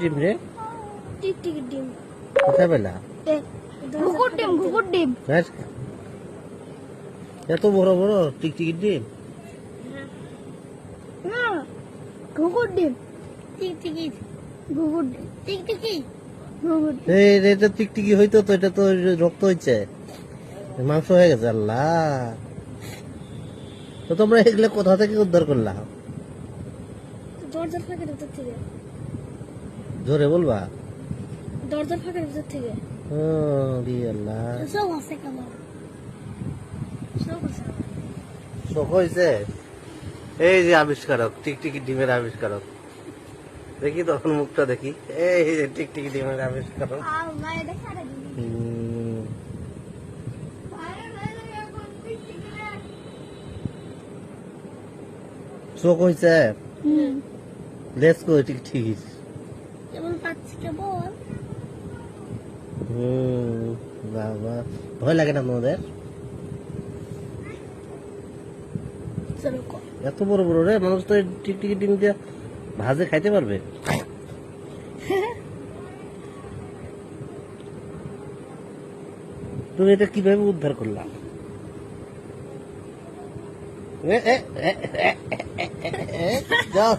ডিম রে? টিকটিকি ডিম। কোথায় পেলা? ঘুঘুর ডিম ঘুঘুর ডিম। এত বড় বড় টিকটিকির ডিম? না ঘুঘুর ডিম। টিকটিকি। ঘুঘুর টিকটিকি এটা টিকটিকি হইতো তো এটা তো রক্ত হইছে। মাংস হয়ে গেছে আল্লাহ। তো তোমরা এগুলো কোথা থেকে উদ্ধার করলাম থেকে। জোরে বলবা? দরজার ফাঁকের ভিতর থেকে। ও রি আল্লাহ সব আছে কালো সব আছে। শোক হয়েছে এই যে আবিষ্কারক টিকটিকি ডিমের আবিষ্কারক। দেখি তখন মুখটা দেখি। এই যে টিকটিকি ডিমের আবিষ্কারক। শোক হয়েছে লেস কই টিকটিকি কেবল হুম বাবা ভয় লাগে না তোমাদের এত বড় বড় রে মানুষ তো টিকটিকি ডিম দিয়ে ভাজে খাইতে পারবে তুমি এটা কীভাবে উদ্ধার করলাম যাও।